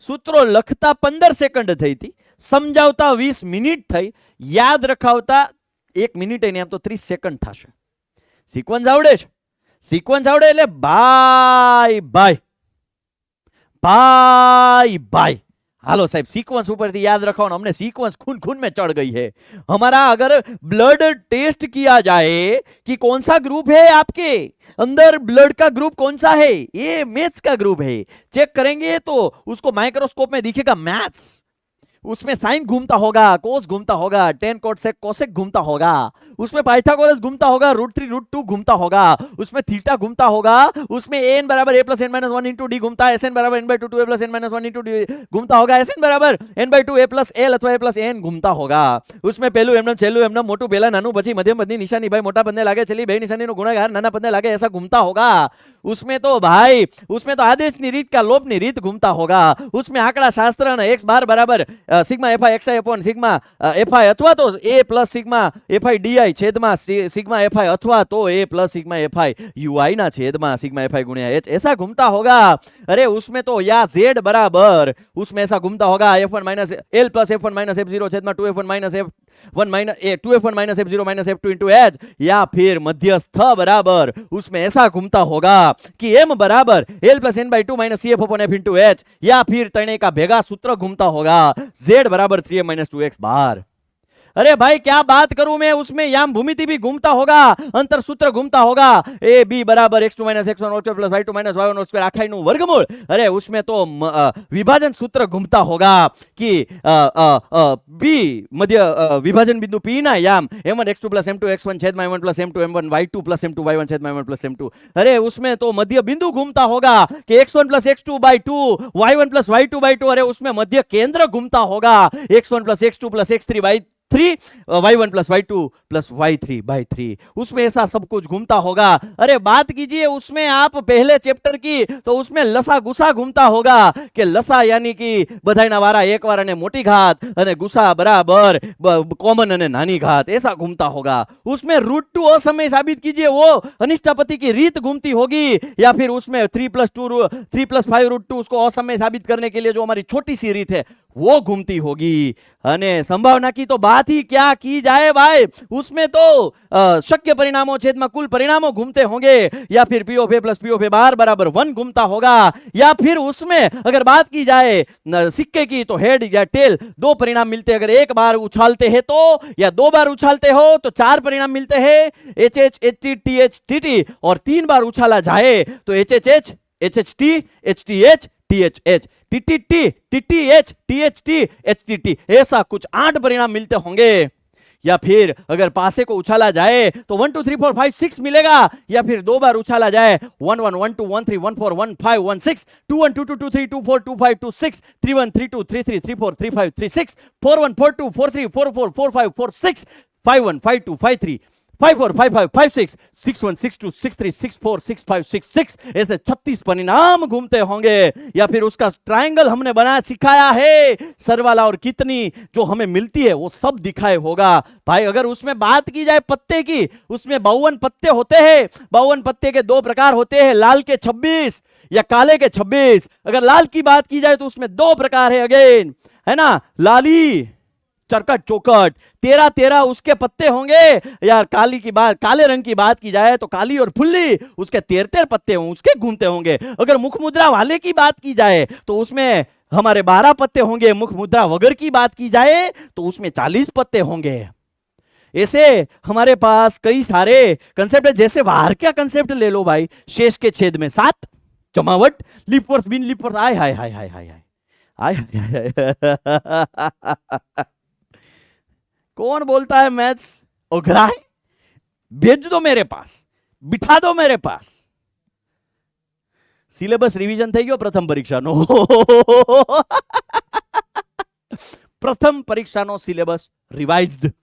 સૂત્રો લખતા પંદર સેકન્ડ થઈ હતી, સમજાવતા વીસ મિનિટ થઈ, યાદ રખાવતા એક મિનિટ એને આમ તો ત્રીસ સેકન્ડ થશે. સિક્વન્સ આવડે છે? સિક્વન્સ આવડે એટલે bye bye. Bye bye. Hello साहब सीक्वेंस ऊपर थी याद रखो हमने सीक्वेंस खून खून में चढ़ गई है हमारा अगर ब्लड टेस्ट किया जाए कि कौन सा ग्रुप है आपके अंदर ब्लड का ग्रुप कौन सा है ये मैथ्स का ग्रुप है चेक करेंगे तो उसको माइक्रोस्कोप में दिखेगा मैथ्स उसमें साइन घूमता होगा, कोस घूमता होगा, टेन कोट से कोसेक घूमता होगा, उसमें पाइथागोरस घूमता होगा, रूट थ्री, रूट टू घूमता होगा, उसमें थीटा घूमता होगा, उसमें एन बराबर A plus N minus one into D घूमता है एस एन बराबर N by two two A plus N minus one into D घूमता होगा, एस एन बराबर N by two A plus L अथवा ए प्लस एन घूमता होगा। उसमें पहलू एमनम चेलू एमनम मोटू, बेला, नानू, बची, मध्यम पत्नी, निशानी, भाई, मोटा बंदे लागे, चली भाई निशानी नो, गुणागार, नाना बंदे लागे, ऐसा घूमता होगा। उसमें तो भाई, उसमें तो आदेश निरीत का, लोप निरीत घूमता होगा। उसमें आंकड़ा शास्त्र एक्स बार बराबर sigma F I X I upon sigma F I અથવા તો A plus sigma F I D I છેદમાં સિગ્મા એફઆઈ અથવા તો A plus sigma F I U I ના છેદમાં સિગ્મા એફઆઈ ગુણ્યા એચ. એસા ઘૂમતા હોગા. અરે, ઉસમે તો યા ઝેડ બરાબર. ઉસમે એસા ઘૂમતા હોગા. F one minus L plus F one minus F zero છેદમાં two F one minus F one minus A two F one minus F zero minus F two into H या फिर मध्यस्थ बराबर, उसमें ऐसा घूमता होगा कि एम बराबर L plus N by two minus C F upon F into H या फिर तने का भेगा सूत्र घूमता होगा जेड बराबर three M minus two X bar अरे भाई क्या बात करूं मैं उसमें याम भूमिति भी घूमता होगा अंतर सूत्र घूमता होगा ए बी बराबर x two minus x one plus y two minus y one square आखाई નું વર્ગમૂળ અરે उसमें तो म, अ, विभाजन सूत्र घूमता होगा कि बी मध्य अ, विभाजन बिंदु पी ना याम m one x two plus m two x one छेद में one plus m two m one y two plus m two y one छेद में वन प्लस एम टू अरे उसमें तो मध्य बिंदु घूमता होगा कि x one plus x two by two y one plus y two by two अरे उसमें मध्य केंद्र घूमता होगा x one plus x two plus x three by three y one plus y two plus y three by three उसमें ऐसा सब कुछ घूमता होगा अरे बात कीजिए उसमें आप पहले चैप्टर की तो उसमें लसा गुसा घूमता होगा कि लसा यानी कि બધાયના વારા એક વાર અને મોટી ઘાત અને ગુસા બરાબર कॉमन અને નાની घात ऐसा घूमता होगा उसमें रूट टू असमय साबित कीजिए वो अनिष्टापति की रीत घूमती होगी या फिर उसमें three plus two three plus five root two उसको असमय साबित करने के लिए जो हमारी छोटी सी रीत है वो घूमती होगी અને સંભાવના की तो बात ही क्या की जाए भाई उसमें तो अ, शक्य परिणामों छेद में कुल परिणामों घूमते होंगे या फिर P of A plus P of A bar बराबर वन घूमता होगा या फिर उसमें अगर बात की जाए न, सिक्के की तो हेड या टेल दो परिणाम मिलते हैं अगर एक बार उछालते हैं तो या दो बार उछालते हो तो चार परिणाम मिलते हैं H H H T T H T T और तीन बार उछाला जाए तो H H H H H T H T H T H H T T T T T H T H T H T T ऐसा कुछ आठ परिणाम मिलते होंगे। या फिर अगर पासे को उछाला जाए तो one two three four five six मिलेगा। या फिर दो बार उछाला जाए one one one two one three one four one five one six two one two two two three two four two five two six three one three two three three three four three five three six four one four two four three four four four five four six five one five two five three ऐसे छत्तीस परिणाम घूमते होंगे। या फिर उसका triangle हमने बनाया सिखाया है। सरवाला और कितनी जो हमें मिलती है, वो सब दिखाए होगा। भाई, अगर उसमें बात की जाए पत्ते की, उसमें बावन पत्ते होते हैं। बावन पत्ते के दो प्रकार होते हैं, लाल के छब्बीस या काले के छब्बीस। अगर लाल की बात की जाए तो उसमें दो प्रकार है अगेन। है ना? लाली। चरकट चौकट तेरा तेरा उसके पत्ते होंगे यार काली की बात काले रंग की बात की जाए तो काली और फुल्ली उसके तेर तेर पत्ते हों उसके घूमते होंगे अगर मुख मुद्रा वाले की बात की जाए तो उसमें हमारे बारह पत्ते होंगे मुख मुद्रा वगर की बात की जाए तो उसमें चालीस पत्ते होंगे ऐसे हमारे पास कई सारे कंसेप्ट है जैसे बाहर क्या कंसेप्ट ले लो भाई शेष के छेद में सात जमावट लिप वर्स बिन लिप वर्स आय हाय हाय हाय हाय हाय आय हाय हाय कौन बोलता है मैथ्स उघरा है भेज दो मेरे पास बिठा दो मेरे पास સિલેબસ રિવિઝન થઈ ગયો પ્રથમ પરીક્ષાનો પ્રથમ પરીક્ષાનો સિલેબસ રિવાઇઝડ